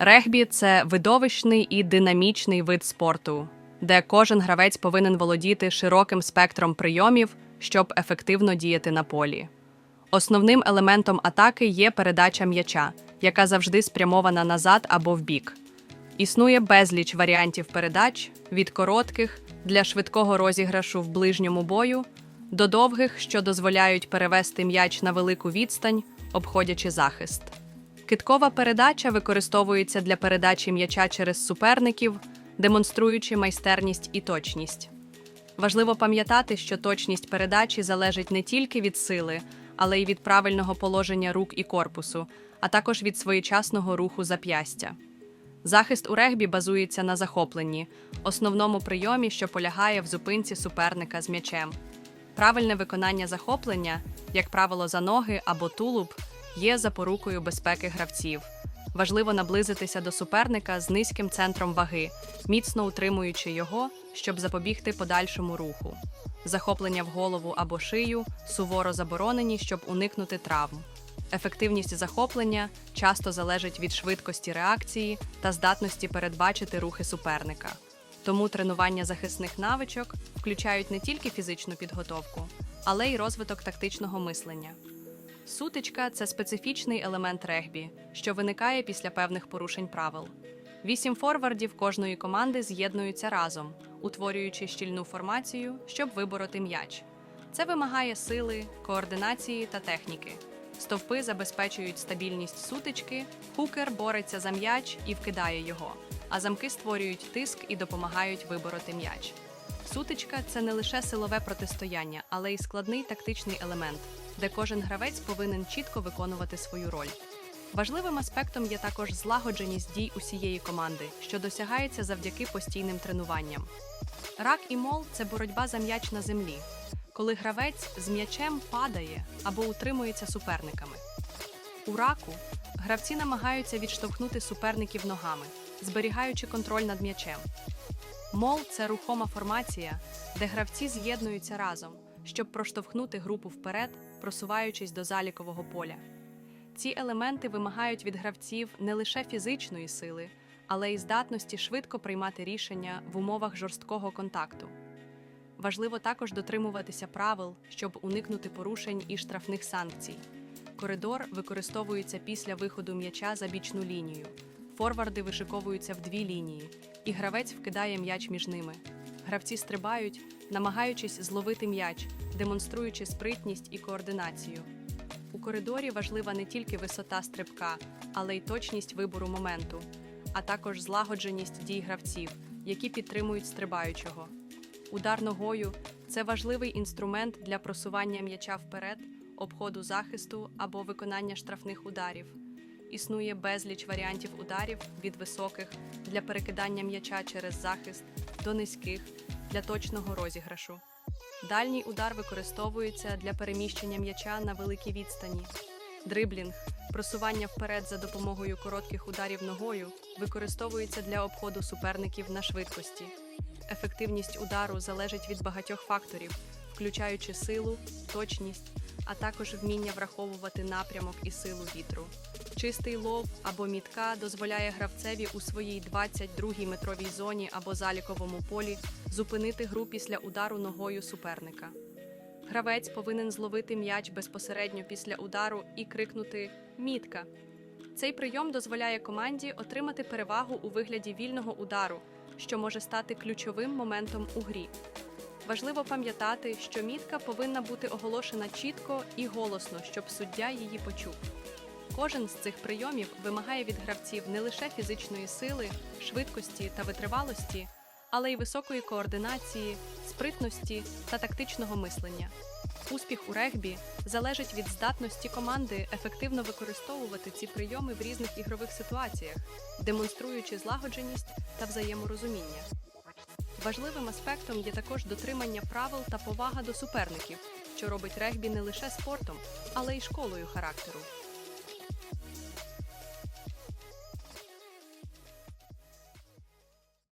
Регбі це видовищний і динамічний вид спорту, де кожен гравець повинен володіти широким спектром прийомів, щоб ефективно діяти на полі. Основним елементом атаки є передача м'яча, яка завжди спрямована назад або вбік. Існує безліч варіантів передач від коротких для швидкого розіграшу в ближньому бою до довгих, що дозволяють перевести м'яч на велику відстань, обходячи захист. Киткова передача використовується для передачі м'яча через суперників, демонструючи майстерність і точність. Важливо пам'ятати, що точність передачі залежить не тільки від сили, але й від правильного положення рук і корпусу, а також від своєчасного руху зап'ястя. Захист у регбі базується на захопленні, основному прийомі, що полягає в зупинці суперника з м'ячем. Правильне виконання захоплення, як правило, за ноги або тулуб, є запорукою безпеки гравців. Важливо наблизитися до суперника з низьким центром ваги, міцно утримуючи його, щоб запобігти подальшому руху. Захоплення в голову або шию суворо заборонені, щоб уникнути травм. Ефективність захоплення часто залежить від швидкості реакції та здатності передбачити рухи суперника. Тому тренування захисних навичок включають не тільки фізичну підготовку, але й розвиток тактичного мислення. Сутичка це специфічний елемент регбі, що виникає після певних порушень правил. Вісім форвардів кожної команди з'єднуються разом, утворюючи щільну формацію, щоб вибороти м'яч. Це вимагає сили, координації та техніки. Стовпи забезпечують стабільність сутички, хукер бореться за м'яч і вкидає його, а замки створюють тиск і допомагають вибороти м'яч. Сутичка це не лише силове протистояння, але й складний тактичний елемент, де кожен гравець повинен чітко виконувати свою роль. Важливим аспектом є також злагодженість дій усієї команди, що досягається завдяки постійним тренуванням. Рак і мол це боротьба за м'яч на землі, коли гравець з м'ячем падає або утримується суперниками. У раку гравці намагаються відштовхнути суперників ногами, зберігаючи контроль над м'ячем. Мол це рухома формація, де гравці з'єднуються разом, щоб проштовхнути групу вперед, просуваючись до залікового поля. Ці елементи вимагають від гравців не лише фізичної сили, але й здатності швидко приймати рішення в умовах жорсткого контакту. Важливо також дотримуватися правил, щоб уникнути порушень і штрафних санкцій. Коридор використовується після виходу м'яча за бічну лінію. Форварди вишиковуються в дві лінії, і гравець вкидає м'яч між ними. Гравці стрибають, намагаючись зловити м'яч, демонструючи спритність і координацію. У коридорі важлива не тільки висота стрибка, але й точність вибору моменту, а також злагодженість дій гравців, які підтримують стрибаючого. Удар ногою це важливий інструмент для просування м'яча вперед, обходу захисту або виконання штрафних ударів. Існує безліч варіантів ударів від високих для перекидання м'яча через захист до низьких для точного розіграшу. Дальній удар використовується для переміщення м'яча на великій відстані. Дриблінг, просування вперед за допомогою коротких ударів ногою, використовується для обходу суперників на швидкості. Ефективність удару залежить від багатьох факторів, включаючи силу, точність, а також вміння враховувати напрямок і силу вітру. Чистий лов або мітка дозволяє гравцеві у своїй 22-й метровій зоні або заліковому полі зупинити гру після удару ногою суперника. Гравець повинен зловити м'яч безпосередньо після удару і крикнути Мітка. Цей прийом дозволяє команді отримати перевагу у вигляді вільного удару, що може стати ключовим моментом у грі. Важливо пам'ятати, що мітка повинна бути оголошена чітко і голосно, щоб суддя її почув. Кожен з цих прийомів вимагає від гравців не лише фізичної сили, швидкості та витривалості, але й високої координації, спритності та тактичного мислення. Успіх у регбі залежить від здатності команди ефективно використовувати ці прийоми в різних ігрових ситуаціях, демонструючи злагодженість та взаєморозуміння. Важливим аспектом є також дотримання правил та повага до суперників, що робить регбі не лише спортом, але й школою характеру. Thank you.